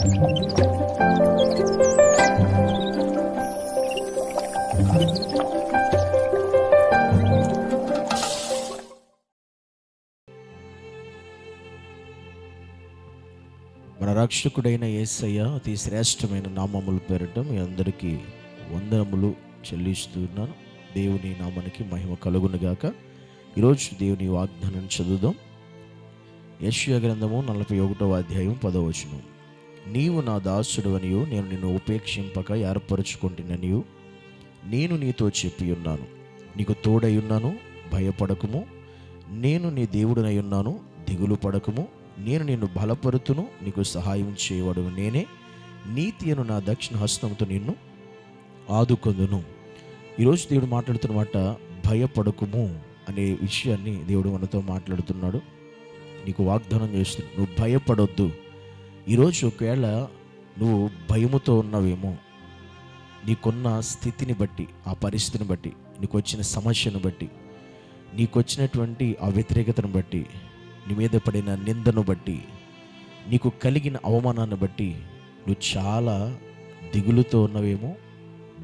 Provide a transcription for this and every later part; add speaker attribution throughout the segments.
Speaker 1: మన రక్షకుడైన యేసయ్య అతి శ్రేష్టమైన నామములు పేరటం మీ అందరికీ వందనములు చెల్లిస్తున్నాను. దేవుని నామానికి మహిమ కలుగునుగాక ఈరోజు దేవుని వాగ్దానం చదువుదాం. యశ్వ గ్రంథము నలభై ఒకటవ అధ్యాయం పదవచనం నీవు నా దాసుడు అనియు నేను నిన్ను ఉపేక్షింపక ఏర్పరచుకుంటున్ననియు. నేను నీతో చెప్పి ఉన్నాను. నీకు తోడై ఉన్నాను భయపడకుము. నేను నీ దేవుడనై ఉన్నాను దిగులు పడకుము. నేను నిన్ను బలపరుతును నీకు సహాయం చేయవడు నేనే. నీతి అను నా దక్షిణ హస్తంతో నిన్ను ఆదుకొందును. ఈరోజు దేవుడు మాట్లాడుతున్న మాట భయపడకుము అనే విషయాన్ని దేవుడు మనతో మాట్లాడుతున్నాడు. నీకు వాగ్దానం చేస్తున్నాడు. నువ్వు భయపడొద్దు. ఈరోజు ఒకవేళ నువ్వు భయముతో ఉన్నావేమో నీకున్న స్థితిని బట్టి ఆ పరిస్థితిని బట్టి నీకు వచ్చిన సమస్యను బట్టి నీకు వచ్చినటువంటి ఆ వ్యతిరేకతను బట్టి నీ మీద పడిన నిందను బట్టి నీకు కలిగిన అవమానాన్ని బట్టి నువ్వు చాలా దిగులుతో ఉన్నవేమో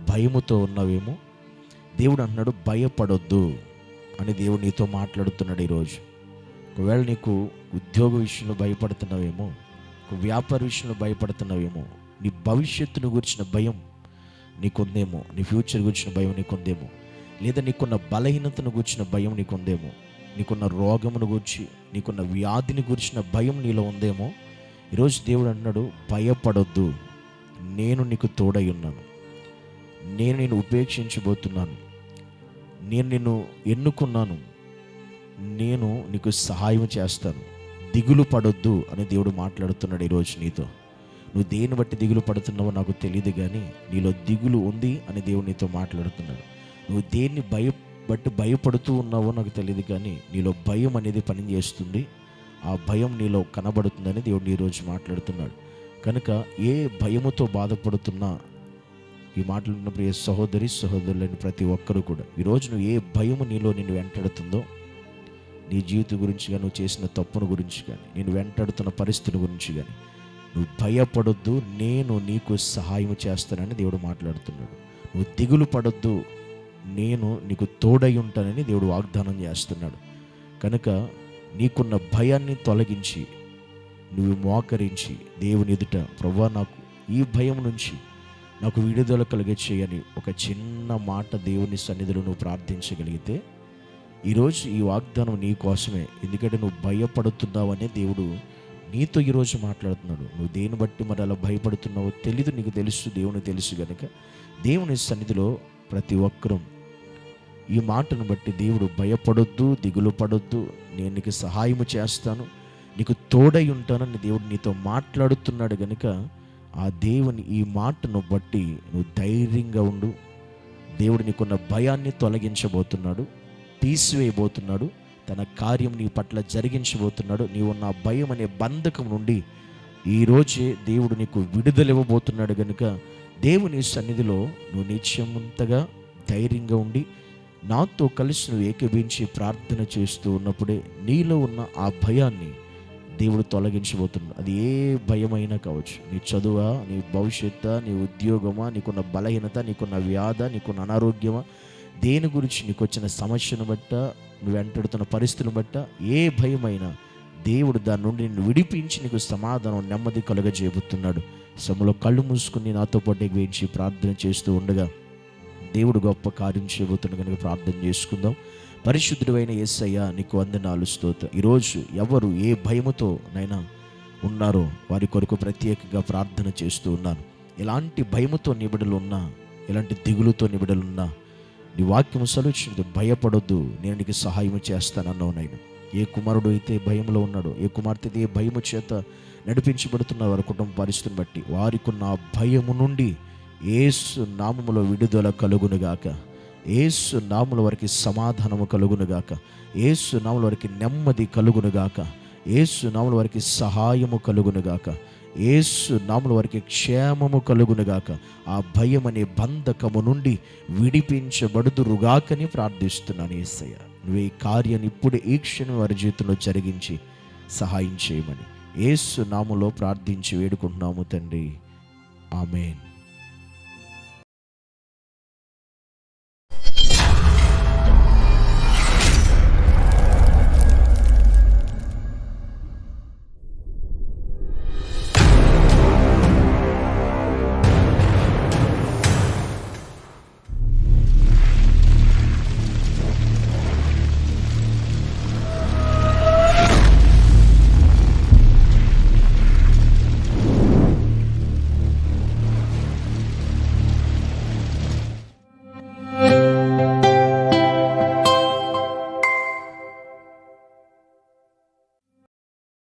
Speaker 1: భయముతో ఉన్నవేమో దేవుడు అన్నాడు భయపడొద్దు అని దేవుడు నీతో మాట్లాడుతున్నాడు ఈరోజు. ఒకవేళ నీకు ఉద్యోగ విషయంలో భయపడుతున్నావేమో వ్యాపార విషయంలో భయపడుతున్నావేమో నీ భవిష్యత్తును గురించిన భయం నీకుందేమో నీ ఫ్యూచర్ గురించిన భయం నీకుందేమో లేదా నీకున్న బలహీనతను గురించిన భయం నీకుందేమో నీకున్న రోగమును గురించి నీకున్న వ్యాధిని గురించిన భయం నీలో ఉందేమో ఈరోజు దేవుడు అన్నాడు భయపడొద్దు. నేను నీకు తోడై ఉన్నాను. నేను నేను ఉపేక్షించబోతున్నాను. నేను నిన్ను ఎన్నుకున్నాను. నేను నీకు సహాయం చేస్తాను. దిగులు పడొద్దు అని దేవుడు మాట్లాడుతున్నాడు ఈరోజు నీతో. నువ్వు దేని బట్టి దిగులు పడుతున్నావో నాకు తెలియదు కానీ నీలో దిగులు ఉంది అని దేవుడు నీతో మాట్లాడుతున్నాడు. నువ్వు దేన్ని భయ బట్టి భయపడుతూ ఉన్నావో నాకు తెలియదు కానీ నీలో భయం అనేది పనిచేస్తుంది. ఆ భయం నీలో కనబడుతుందని దేవుడు ఈరోజు మాట్లాడుతున్నాడు. కనుక ఏ భయముతో బాధపడుతున్నా ఈ మాట్లాడినప్పుడు ఏ సహోదరి సహోదరులైన ప్రతి ఒక్కరూ కూడా ఈరోజు నువ్వు ఏ భయము నీలో నిన్ను వెంటాడుతుందో నీ జీవితం గురించి కానీ నువ్వు చేసిన తప్పును గురించి కానీ నేను వెంటాడుతున్న పరిస్థితుల గురించి కానీ నువ్వు భయపడొద్దు నేను నీకు సహాయం చేస్తానని దేవుడు మాట్లాడుతున్నాడు. నువ్వు దిగులు పడొద్దు నేను నీకు తోడై ఉంటానని దేవుడు వాగ్దానం చేస్తున్నాడు. కనుక నీకున్న భయాన్ని తొలగించి నువ్వు మోకరించి దేవుని ఎదుట ప్రభా నాకు ఈ భయం నుంచి నాకు విడుదల కలిగే చేయని ఒక చిన్న మాట దేవుని సన్నిధిలో నువ్వు ప్రార్థించగలిగితే ఈరోజు ఈ వాగ్దానం నీ కోసమే. ఎందుకంటే నువ్వు భయపడుతున్నావనే దేవుడు నీతో ఈరోజు మాట్లాడుతున్నాడు. నువ్వు దేని బట్టి మరి అలా భయపడుతున్నావో తెలీదు నీకు తెలుసు దేవుని తెలుసు కనుక దేవుని సన్నిధిలో ప్రతి ఒక్కరూ ఈ మాటను బట్టి దేవుడు భయపడొద్దు దిగులు పడొద్దు. నేను నీకు సహాయం చేస్తాను నీకు తోడై ఉంటానని దేవుడు నీతో మాట్లాడుతున్నాడు కనుక ఆ దేవుని ఈ మాటను బట్టి నువ్వు ధైర్యంగా ఉండు. దేవుడు నీకున్న భయాన్ని తొలగించబోతున్నాడు. తీసివేయబోతున్నాడు. తన కార్యం నీ పట్ల జరిగించబోతున్నాడు. నీవున్న నా భయం అనే బంధకం నుండి ఈరోజే దేవుడు నీకు విడుదల ఇవ్వబోతున్నాడు కనుక దేవుని సన్నిధిలో నువ్వు నిత్యమంతగా ధైర్యంగా ఉండి నాతో కలిసి నువ్వు ఏకీభించి ప్రార్థన చేస్తూ ఉన్నప్పుడే నీలో ఉన్న ఆ భయాన్ని దేవుడు తొలగించబోతున్నాడు. అది ఏ భయమైనా కావచ్చు. నీ చదువా నీ భవిష్యత్తు నీ ఉద్యోగమా నీకున్న బలహీనత నీకున్న వ్యాధ నీకున్న అనారోగ్యమా దేని గురించి నీకు వచ్చిన సమస్యను బట్ట నువ్వు వెంటాడుతున్న పరిస్థితులను బట్ట ఏ భయమైనా దేవుడు దాని నుండి నిన్ను విడిపించి నీకు సమాధానం నెమ్మది కలుగజేబుతున్నాడు సమలో కళ్ళు మూసుకుని నాతో పాటు వేయించి ప్రార్థన చేస్తూ ఉండగా దేవుడు గొప్ప కార్యం చేయబోతున్న కనుక ప్రార్థన చేసుకుందాం. పరిశుద్ధుడైన యేసయ్య నీకు వందనాలు స్తోత్రం. ఈరోజు ఎవరు ఏ భయముతో నైనా ఉన్నారో వారి కొరకు ప్రత్యేకంగా ప్రార్థన చేస్తూ ఉన్నాను. ఎలాంటి భయముతో నిబిడలు ఉన్నా ఎలాంటి దిగులుతో నిబిడలు ఉన్నా నీ వాక్యం సలుచింది. భయపడొద్దు. నేను నీకు సహాయం చేస్తానన్నావు నేను ఏ కుమారుడు అయితే భయంలో ఉన్నాడో ఏ కుమార్తె అయితే ఏ భయము చేత నడిపించబడుతున్న వారి కుటుంబ పరిస్థితిని బట్టి వారికి ఉన్న ఆ భయము నుండి ఏసు నామములో విడుదల కలుగునుగాక ఏసు నాముల వారికి సమాధానము కలుగునుగాక ఏసు నాముల వారికి నెమ్మది కలుగునుగాక ఏసు నాముల వారికి సహాయము కలుగునుగాక ఏసు నాముల వారికి క్షేమము కలుగునుగాక. ఆ భయం అనే బంధకము నుండి విడిపించబడుదురుగాకని ప్రార్థిస్తున్నాను ఏసయ్య. నువ్వు ఈ కార్యాన్ని ఇప్పుడు ఈ క్షణం వారి జీవితంలో జరిగించి సహాయం చేయమని. ఏసు నామములో ప్రార్థించి వేడుకుంటున్నాము తండ్రి. ఆమెన్.